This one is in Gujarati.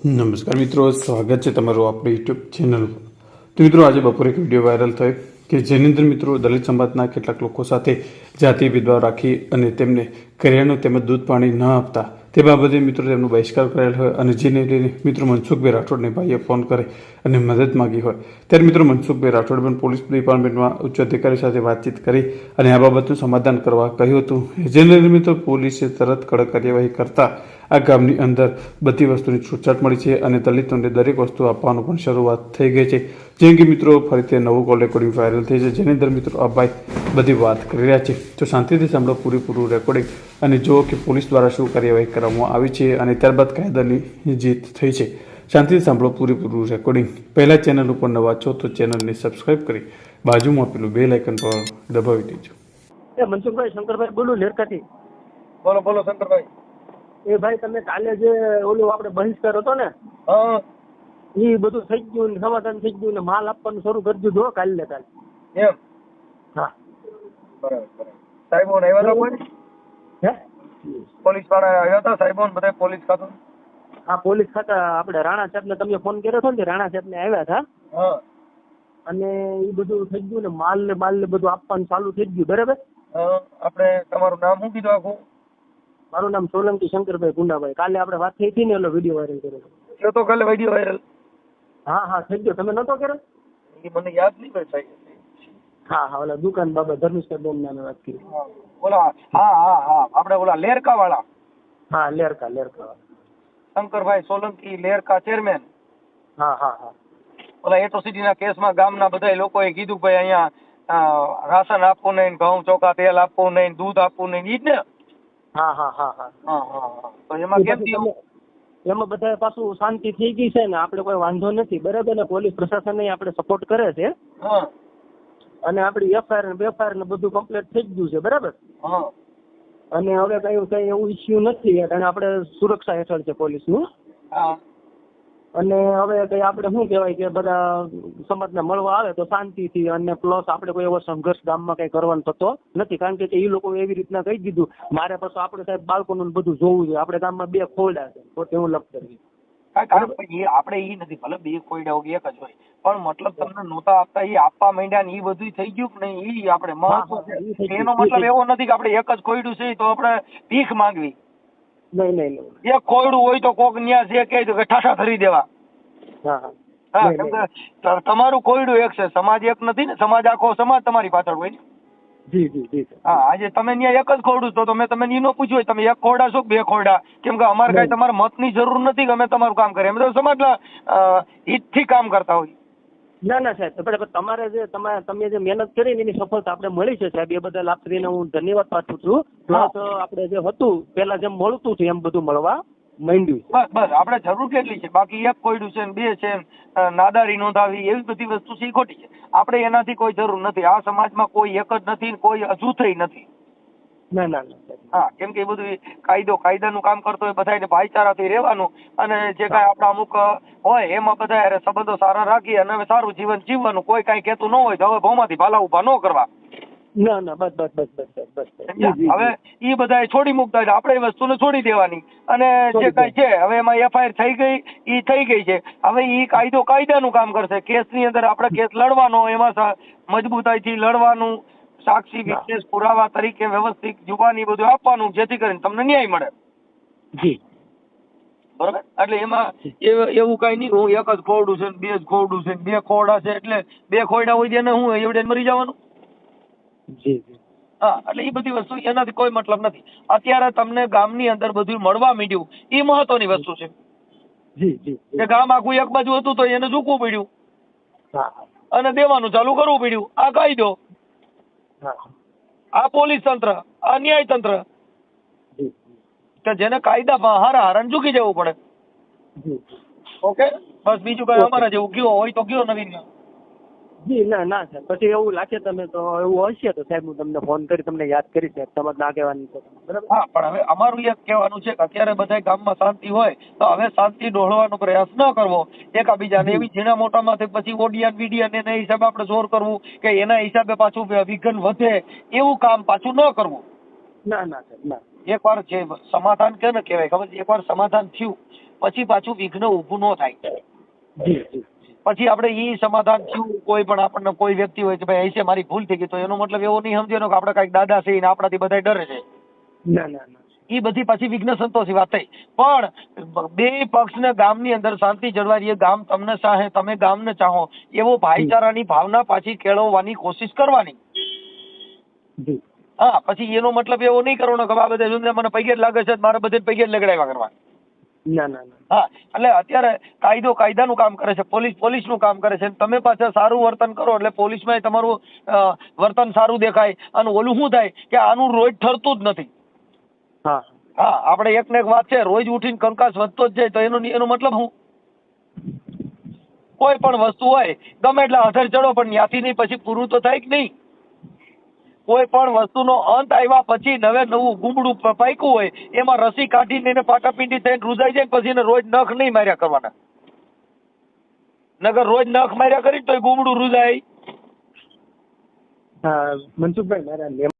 નમસ્કાર મિત્રો, સ્વાગત છે તમારું આપણી યુટ્યુબ ચેનલ તો મિત્રો, આજે બપોરે એક વીડિયો વાયરલ થયો કે જેની અંદર મિત્રો દલિત સમાજના કેટલાક લોકો સાથે જાતિ ભેદભાવ રાખી અને તેમને કરિયાણું તેમજ દૂધ પાણી ન આપતા તે બાબતે મિત્રો તેમનો બહિષ્કાર કરેલ હોય અને જેને લઈને મિત્રો મનસુખભાઈ રાઠોડને ભાઈએ ફોન કરે અને મદદ માગી હોય. ત્યારે મિત્રો મનસુખભાઈ રાઠોડ પણ પોલીસ ડિપાર્ટમેન્ટમાં ઉચ્ચ અધિકારી સાથે વાતચીત કરી અને આ બાબતનું સમાધાન કરવા કહ્યું હતું. જેને લઈને મિત્રો પોલીસે તરત કડક કાર્યવાહી કરતા આ ગામની અંદર બધી વસ્તુની છૂટછાટ મળી છે અને દલિતોને દરેક વસ્તુ આપવાનું પણ શરૂઆત થઈ ગઈ છે. જેમ કે મિત્રો ફરીથી નવું કોલ રેકોર્ડિંગ વાયરલ થઈ છે. જેની અંદર મિત્રો આ ભાઈ બધી વાત કરી રહ્યા છે. તો શાંતિથી સાંભળો પૂરેપૂરું રેકોર્ડિંગ અને જુઓ કે પોલીસ દ્વારા શું કાર્યવાહી કરવામાં આવી છે અને ત્યારબાદ કાયદાની જીત થઈ છે. શાંતિથી સાંભળો પૂરેપૂરું રેકોર્ડિંગ પહેલાં ચેનલ ઉપર નવા છો તો ચેનલને સબસ્ક્રાઇબ કરી બાજુમાં પેલું બે લાઇકન પર દબાવી દેજો. મનસુખભાઈ શંકરભાઈ બોલું લેરકાથી બોલો બોલો શંકરભાઈ. એ ભાઈ તમે કાલે જે ઓલું આપણે બહિષ્કાર હતો ને હા. એ બધું થઈ ગયું ને સમાધાન થઈ ગયું ને માલ આપવાનું શરૂ કરી દીધું હો કાલે ને કાલે. એમ? હા. બરાબર બરાબર. સાહેબો ને આવ્યા હતા કોઈ? હે? પોલીસવાળા આવ્યા હતા સાહેબો ને બધા પોલીસ ખાતું? હા પોલીસ ખાતા આપણે રાણા સાહેબને તમે ફોન કર્યો હતો ને રાણા સાહેબ ને આવ્યા હતા. અને એ બધું થઈ ગયું ને માલ ને માલ ને બધું આપવાનું ચાલુ થઈ ગયું બરાબર? આપણે તમારું નામ શું કીધું આખું? મારું નામ સોલંકી શંકરભાઈ ગુંડાભાઈ. કાલે આપણે વાત થઈ હતી ને એટલે વીડિયો વાયરલ કર્યો થયો તો કાલે વીડિયો વાયરલ હા હા થઈ ગયો. તમે નતો કર્યો? એ મને યાદ નહીં ભાઈ. સાહેબ હા હા ઓલા દુકાન બાબા ધર્મેશભાઈ બોમ નામે વાત કરી. ઓલા હા હા હા. આપણે ઓલા લેરકા વાળા હા લેરકા લેરકા. શંકરભાઈ સોલંકી લેરકા ચેરમેન. હા હા હા. ઓલા એટ્રોસિટીના કેસમાં ગામના બધા લોકોએ કીધું ભાઈ અહીંયા રાશન આપવું નહીં ઘઉં ચોખા તેલ આપવું નહીં દૂધ આપવું નહીં. ઈ જ ને. હા હા હા હા. હા હા હા. તો એમાં કેમ થયું? એમાં બધા પાછું શાંતિ થઈ ગઈ છે ને આપણે કોઈ વાંધો નથી બરાબર ને? પોલીસ પ્રશાસન આપણે સપોર્ટ કરે છે. અને આપણી એફઆઈઆર ને બેફઆઈઆર ને બધું કમ્પ્લીટ થઈ ગયું છે બરાબર? હા. અને હવે કઈ કઈ એવું ઇસ્યુ નથી કારણ આપણે સુરક્ષા હેઠળ છે પોલીસનું. હા. અને હવે કઈ આપણે શું કહેવાય કે બધા સમાજને મળવા આવે તો શાંતિથી અને પ્લસ આપણે કોઈ એવો સંઘર્ષ ગામમાં કઈ કરવાનો થતો નથી. કારણ કે એ લોકો એવી રીતના કહી દીધું મારે પાછું આપણે સાહેબ બાળકોનું બધું જોવું જોઈએ આપણે ગામમાં બે ખોરડા છે. તો તેવું લપ કરવી આપણે એ નથી ભલે બે કોયડા હોય એક જ હોય. પણ મતલબ તમને નહોતા આપતા એ આપવા માંડ્યા ને એ બધું થઈ ગયું કે નહીં? એ આપણે મહત્વ છે. એનો મતલબ એવો નથી કે આપણે એક જ કોયડું છે તો આપણે ભીખ માંગવી. નહીં નહીં નહીં. એક કોયડું હોય તો કોક ન્યા જે કહે તો કે ઠાઠા ધરી દેવા. હા હા. તમારું કોયડું એક છે સમાજ એક નથી ને સમાજ આખો સમાજ તમારી પાછળ હોય જી જી જી હા આજે તમે ત્યાં એક જ ખોરડું તો મેં તમે ઈ પૂછ્યું હોય તમે એક ખોરડા છો બે ખોરડા? કેમ કે અમારે કાંઈ તમારા મતની જરૂર નથી કે અમે તમારું કામ કરીએ. અમે તો સમાજના હિતથી કામ કરતા હોય ના ના સાહેબ. પણ પણ તમારે જે તમારે તમે જે મહેનત કરી એની સફળતા આપણે મળી છે સાહેબ એ બદલ આપશ્રીને હું ધન્યવાદ પાઠવું છું. પ્લસ આપણે જે હતું પેલા જેમ મળતું હતું એમ બધું મળવા માંડ્યું બસ બસ. આપણે જરૂર કેટલી છે? બાકી એક કોયડું છે બે છે નાદારી નોંધાવી એવી બધી વસ્તુ છે ઈ ખોટી છે. આપણે એનાથી કોઈ જરૂર નથી. આ સમાજમાં કોઈ એક જ નથી કોઈ અજૂથઈ નથી. ના ના હા કેમ કે એ બધું કાયદો કાયદાનું કામ કરતો હોય બધાને ભાઈચારાથી રહેવાનું અને જે કાંઈ આપણા અમુક હોય એમાં બધા સંબંધો સારા રાખી અને હવે સારું જીવન જીવવાનું કોઈ કાંઈ કહેતું ન હોય તો હવે ભૌમાંથી ભાલા ઊભા ન કરવા. ના ના બસ બસ બસ બસ હવે ઈ બધા છોડી મૂકતા એટલે આપણે એ વસ્તુને છોડી દેવાની. અને જે કઈ છે હવે એમાં એફઆઈઆર થઈ ગઈ ઈ થઈ ગઈ છે. હવે ઈ કાયદો કાયદાનું કામ કરશે. કેસની અંદર આપણે કેસ લડવાનો એમાં મજબૂતાઈ મજબૂતાઈથી લડવાનું સાક્ષી વિશેષ પુરાવા તરીકે વ્યવસ્થિત જુબાની બધું આપવાનું જેથી કરીને તમને ન્યાય મળે. જી. બરોબર? એટલે એમાં એવું કઈ નહીં હું એક જ ખોરડું છે બે જ ખોરડું છે બે ખોરડા છે એટલે બે ખોરડા હોય તેને હું એવડે મરી જવાનું? જી જી. હા એટલે એ બધી વસ્તુ એનાથી કોઈ મતલબ નથી. અત્યારે તમને ગામની અંદર બધું મળવા માંડ્યું એ મહત્વની વસ્તુ છે. જી જી કે ગામ આખું એક બાજુ હતું તો એને ઝૂકવું પડ્યું. અને દેવાનું ચાલુ કરવું પડ્યું. આ કાયદો. આ પોલીસ તંત્ર આ ન્યાય તંત્ર કે જેને કાયદામાં હારા હારણ ઝૂકી જવું પડે. ઓકે? બસ બીજું કઈ અમારા જેવું ગયો હોય તો ગયો નવીન જી ના ના સાહેબ. પછી એવું લાગે તમે તો એવું હશે તો સાહેબ હું તમને ફોન કરી તમને યાદ કરીશ સાહેબ. તમારે ના કહેવાની બરાબર? હા પણ હવે અમારું એક કહેવાનું છે કે અત્યારે બધા ગામમાં શાંતિ હોય તો હવે શાંતિ ડોળવાનો પ્રયાસ ન કરવો. એકાબીજાને એવી ઝીણા મોટામાંથી પછી ઓડિયન વિડિયન એના હિસાબે આપણે જોર કરવું કે એના હિસાબે પાછું વિઘન વધે એવું કામ પાછું ન કરવું. ના ના સાહેબ ના. એકવાર જે સમાધાન કે ને કહેવાય ખબર છે? એકવાર સમાધાન થયું પછી પાછું વિઘ્ન ઊભું ન થાય. પછી આપણે ઈ સમાધાન થયું કોઈ પણ આપણને કોઈ વ્યક્તિ હોય કે ભાઈ અહીંસે મારી ભૂલ થઈ ગઈ. તો એનો મતલબ એવો નહીં સમજવાનો કે આપણે કંઈક દાદા છે ને આપણાથી બધા ડરે છે. ના ના ના. એ બધી પાછી વિઘ્ન સંતોષી વાત થઈ. પણ બે પક્ષને ગામની અંદર શાંતિ જળવાઈ રહે ગામ તમને ચાહે તમે ગામને ચાહો એવો ભાઈચારાની ભાવના પાછી કેળવવાની કોશિશ કરવાની. હા પછી એનો મતલબ એવો નહીં કરવાનો કે આ બધા જોઈને મને પૈકે લાગે છે મારે બધે પૈકે લગડાવ્યા કરવા. ના ના હા એટલે અત્યારે કાયદો કાયદાનું કામ કરે છે પોલીસ પોલીસનું કામ કરે છે તમે પાછા સારું વર્તન કરો એટલે પોલીસમાં તમારું વર્તન સારું દેખાય અને ઓલું શું થાય કે આનું રોજ ઠરતું જ નથી. હા. હા આપણે એક ને એક વાત છે રોજ ઉઠીને કંકાસ વધતો જ જાય તો એનો એનો મતલબ શું? કોઈ પણ વસ્તુ હોય ગમે એટલે અધર ચડો પણ ત્યાંથી નહીં પછી પૂરું તો થાય કે નહીં? કોઈ પણ વસ્તુનો અંત આવ્યા પછી નવે નવું ગુમડું પાક્યું હોય, એમાં રસી કાઢીને એને પાટાપીંડી થઈને રૂજાઈ જાય પછી એને રોજ નખ નહીં માર્યા કરવાના. નગર રોજ નખ માર્યા કરી તોય ગુમડું રૂજાય. મનસુખભાઈ, મારા